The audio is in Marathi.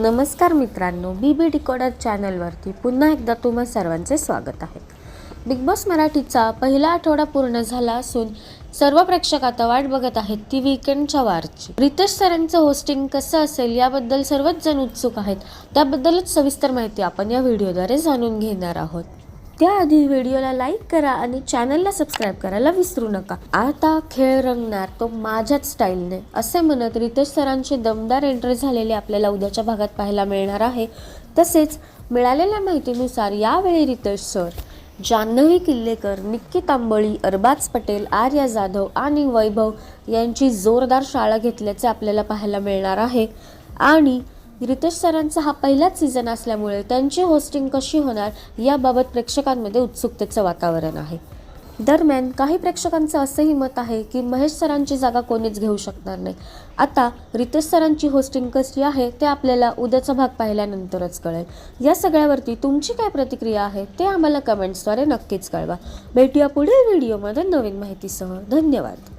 नमस्कार मित्रांनो बी बी डिकोडर चॅनलवरती पुन्हा एकदा तुम्हा सर्वांचे स्वागत आहे. बिग बॉस मराठीचा पहिला आठवडा पूर्ण झाला असून सर्व प्रेक्षक आता वाट बघत आहेत ती विकेंडच्या वारची. रितेश सरांचं होस्टिंग कसं असेल याबद्दल सर्वच जण उत्सुक आहेत. त्याबद्दलच सविस्तर माहिती आपण या व्हिडिओद्वारे जाणून घेणार आहोत. त्याआधी व्हिडिओला लाईक करा आणि चॅनलला सबस्क्राईब करायला विसरू नका. आता खेळ रंगणार तो माझ्याच स्टाईलने. असे म्हणत रितेश सरांचे दमदार एंट्री झालेले आपल्याला उद्याच्या भागात पाहायला मिळणार आहे. तसेच मिळालेल्या माहितीनुसार यावेळी रितेश सर जान्हवी किल्लेकर निक्की तांबळी अरबाज पटेल आर्या जाधव आणि वैभव यांची जोरदार शाळा घेतल्याचे आपल्याला पाहायला मिळणार आहे. आणि रितेश सरांचा हा पहिलाच सीझन असल्यामुळे त्यांची होस्टिंग कशी होणार याबाबत प्रेक्षकांमध्ये उत्सुकतेचं वातावरण आहे. दरम्यान काही प्रेक्षकांचं असंही मत आहे की महेश सरांची जागा कोणीच घेऊ शकणार नाही. आता रितेश सरांची होस्टिंग कशी आहे ते आपल्याला उद्याचा भाग पाहिल्यानंतरच कळेल. या सगळ्यावरती तुमची काय प्रतिक्रिया आहे ते आम्हाला कमेंट्सद्वारे नक्कीच कळवा. भेटूया पुढील व्हिडिओमध्ये नवीन माहितीसह. धन्यवाद.